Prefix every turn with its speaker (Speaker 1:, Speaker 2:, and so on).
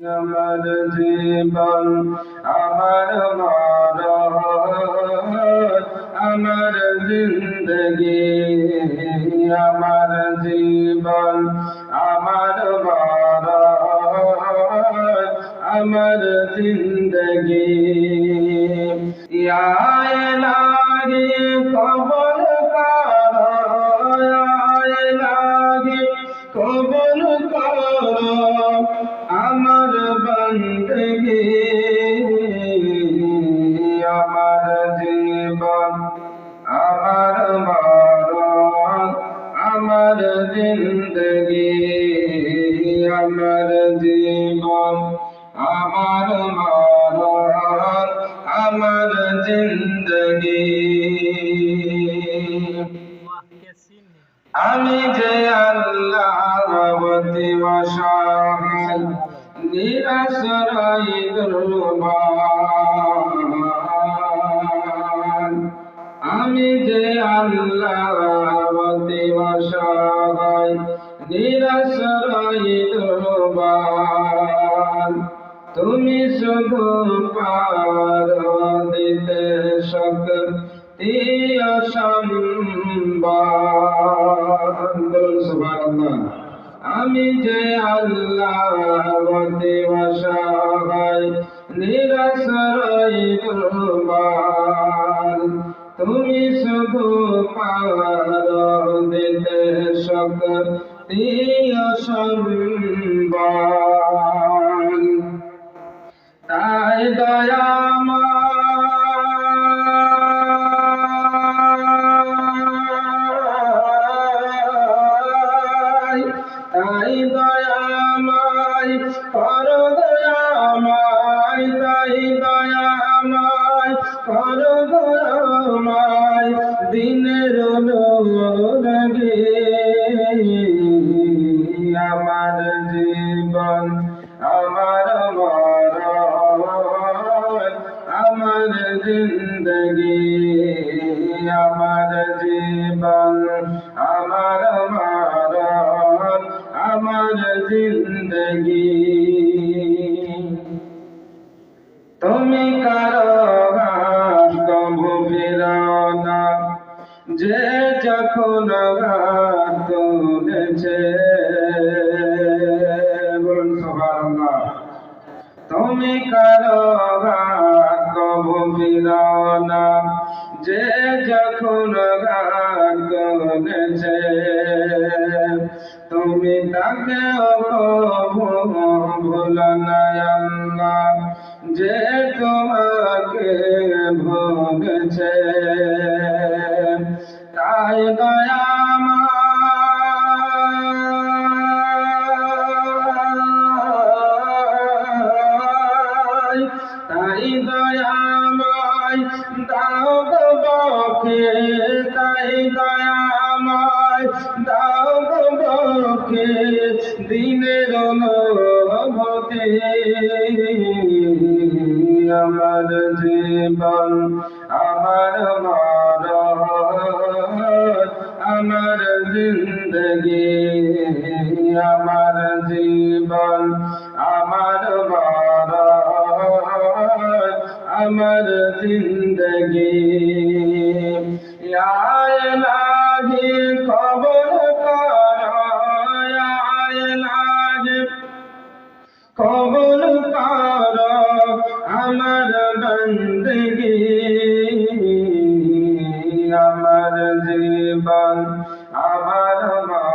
Speaker 1: আমার জীবন আমার মরণ আমার জিন্দগি আমার জীবন আমার মরণ আমার জিন্দগি আয় লাগে কবর আমার জিন্দগি আমার জীবন আমার মরণ নিরাশ্রয় দুর্বল তুমি শুধু পার দিতে শক্তি আমি যে আল্লাহ অসহায় নিরাশ্রয় দুর্বল তুমি শুধু পার দিতে শক্তি অসম্ভব তাই দয়াময় তাই দয়াময় কর দয়াময় তাই দয়াময় কর দয়াময় দিনের জিন্দগি, আমার জীবন, আমার মরণ, আমার জিন্দগি। তুমি কারও কবু ফিরানা যে যখন তুলেছে। বলুন সুবহানাল্লাহ। তুমি কারও তুমি তাকে ভুল যে তোমাকে ভুলেছে তাই দয়াময় তাই দয়াময় দাও বকে দিনের অনুভূতি আমার জীবন আমার মরণ আমার জিন্দগি আমার জীবন আমার মরণ আমার জিন্দগি। কবুল কর আমার বন্দগি। আমার জীবন আমার মা